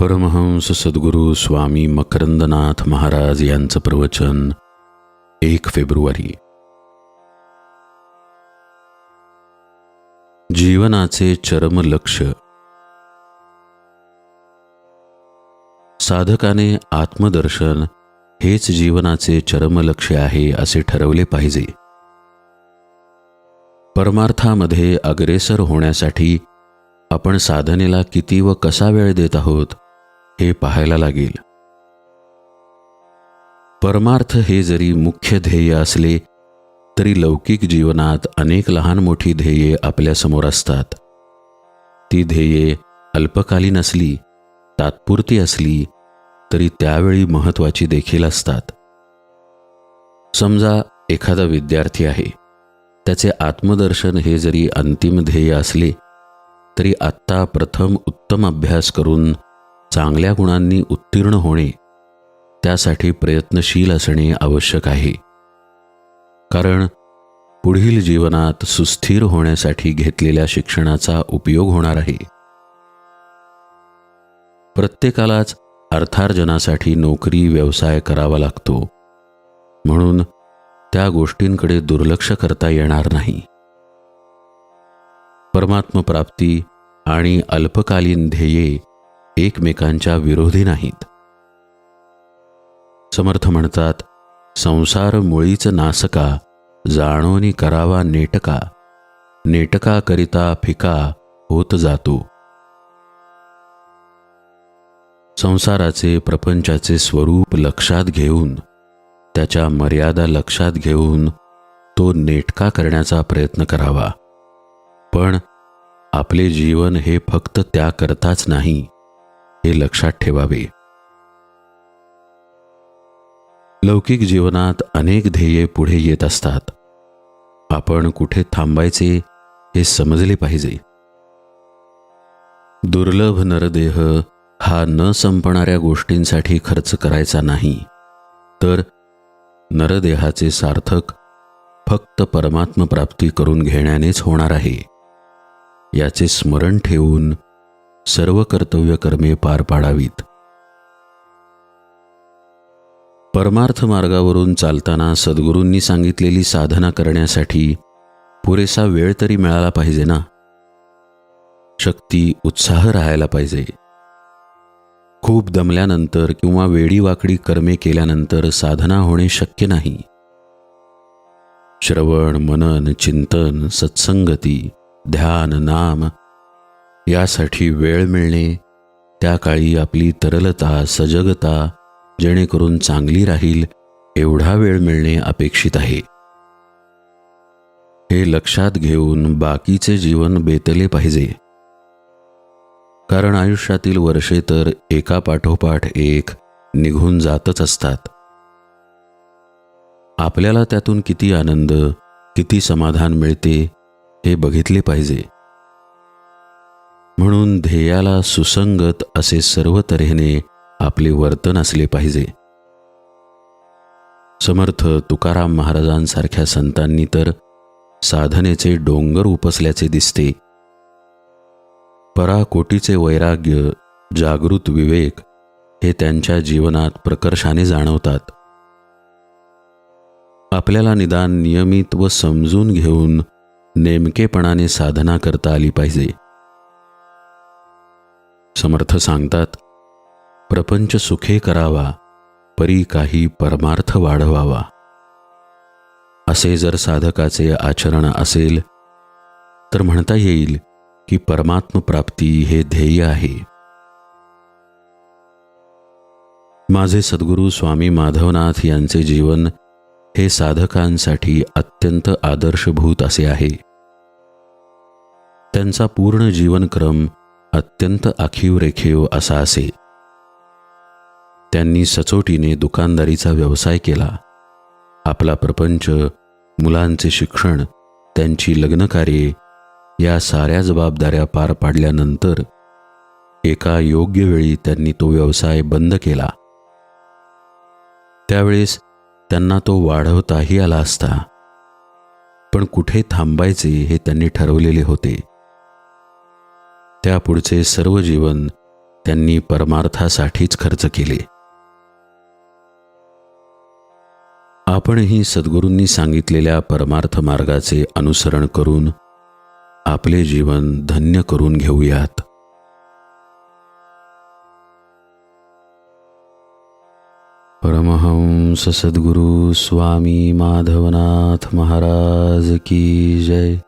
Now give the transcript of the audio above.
परमहंस सद्गुरू स्वामी मकरंदनाथ महाराज यांचं प्रवचन एक फेब्रुवारी. जीवनाचे चरम लक्ष साधकाने आत्मदर्शन हेच जीवनाचे चरम लक्ष आहे असे ठरवले पाहिजे. परमार्थामध्ये अग्रेसर होण्यासाठी आपण साधनेला किती व कसा वेळ देत आहोत हे पाहायला लागेल. परमार्थ हे जरी मुख्य ध्येय असले तरी लौकिक जीवनात अनेक लहान मोठी ध्येये आपल्यासमोर असतात. ती ध्येये अल्पकालीन असली तात्पुरती असली तरी त्यावेळी महत्त्वाची देखील असतात. समजा एखादा विद्यार्थी आहे. त्याचे आत्मदर्शन हे जरी अंतिम ध्येय असले तरी आत्ता प्रथम उत्तम अभ्यास करून चांगल्या गुणांनी उत्तीर्ण होणे त्यासाठी प्रयत्नशील असणे आवश्यक आहे. कारण पुढील जीवनात सुस्थिर होण्यासाठी घेतलेल्या शिक्षणाचा उपयोग होणार आहे. प्रत्येकालाच अर्थार्जनासाठी नोकरी व्यवसाय करावा लागतो. म्हणून त्या गोष्टींकडे दुर्लक्ष करता येणार नाही. परमात्मप्राप्ती आणि अल्पकालीन ध्येये एकमेकांच्या विरोधी नाहीत. समर्थ म्हणतात संसार मुळीच नासका जाणोनी करावा नेटका नेटका करिता फिका होत जातो. संसाराचे प्रपंचाचे स्वरूप लक्षात घेऊन त्याच्या मर्यादा लक्षात घेऊन तो नेटका करण्याचा प्रयत्न करावा. पण आपले जीवन हे फक्त त्याकरताच नाही. हे लक्षात ठेवावे. लौकिक जीवनात अनेक ध्येये पुढे येत असतात. आपण कुठे थांबायचे हे समजले पाहिजे. दुर्लभ नरदेह हा न संपणाऱ्या गोष्टींसाठी खर्च करायचा नाही. तर नरदेहाचे सार्थक फक्त परमात्मप्राप्ती करून घेण्यानेच होणार आहे. याचे स्मरण ठेवून सर्व कर्तव्य कर्मे पार पाडावीत. परमार्थ मार्गावरून चालताना सद्गुरूंनी सांगितलेली साधना करण्यासाठी पुरेसा वेळ तरी मिळाला पाहिजे ना? शक्ती उत्साह राहायला पाहिजे. खूप दमल्यानंतर किंवा वेडीवाकडी कर्मे केल्यानंतर साधना होणे शक्य नाही. श्रवण मनन चिंतन सत्संगती ध्यान नाम यासाठी वेळ मिळणे त्या काळी आपली तरलता सजगता जेणेकरून चांगली राहील एवढा वेळ मिळणे अपेक्षित आहे. हे लक्षात घेऊन बाकीचे जीवन बेतले पाहिजे. कारण आयुष्यातील वर्षे तर एका पाठोपाठ एक निघून जातच असतात. आपल्याला त्यातून किती आनंद किती समाधान मिळते हे बघितले पाहिजे. म्हणून ध्येयाला सुसंगत असे सर्व तऱ्हेने आपले वर्तन असले पाहिजे. समर्थ तुकाराम महाराजांसारख्या संतांनी तर साधनेचे डोंगर उपसल्याचे दिसते. पराकोटीचे वैराग्य जागृत विवेक हे त्यांच्या जीवनात प्रकर्षाने जाणवतात. आपल्याला निदान नियमित व समजून घेऊन नेमकेपणाने साधना करता आली पाहिजे. समर्थ सांगतात प्रपंच सुखे करावा परी काही परमार्थ वाढवावा. असे जर साधकाचे आचरण असेल तर म्हणता येईल की परमात्मप्राप्ती हे ध्येय आहे. माझे सद्गुरू स्वामी माधवनाथ यांचे जीवन हे साधकांसाठी अत्यंत आदर्शभूत असे आहे. त्यांचा पूर्ण जीवनक्रम अत्यंत आखीव रेखीव असा असे. त्यांनी सचोटीने दुकानदारीचा व्यवसाय केला. आपला प्रपंच मुलांचे शिक्षण त्यांची लग्नकार्ये या साऱ्या जबाबदाऱ्या पार पाडल्यानंतर एका योग्य वेळी त्यांनी तो व्यवसाय बंद केला. त्यावेळेस त्यांना तो वाढवताही आला असता. पण कुठे थांबायचे हे त्यांनी ठरवलेले होते. त्यापुढचे सर्व जीवन त्यांनी परमार्थासाठीच खर्च केले. आपणही सद्गुरूंनी सांगितलेल्या परमार्थ मार्गाचे अनुसरण करून आपले जीवन धन्य करून घेऊयात. परमहंस सद्गुरु स्वामी माधवनाथ महाराज की जय.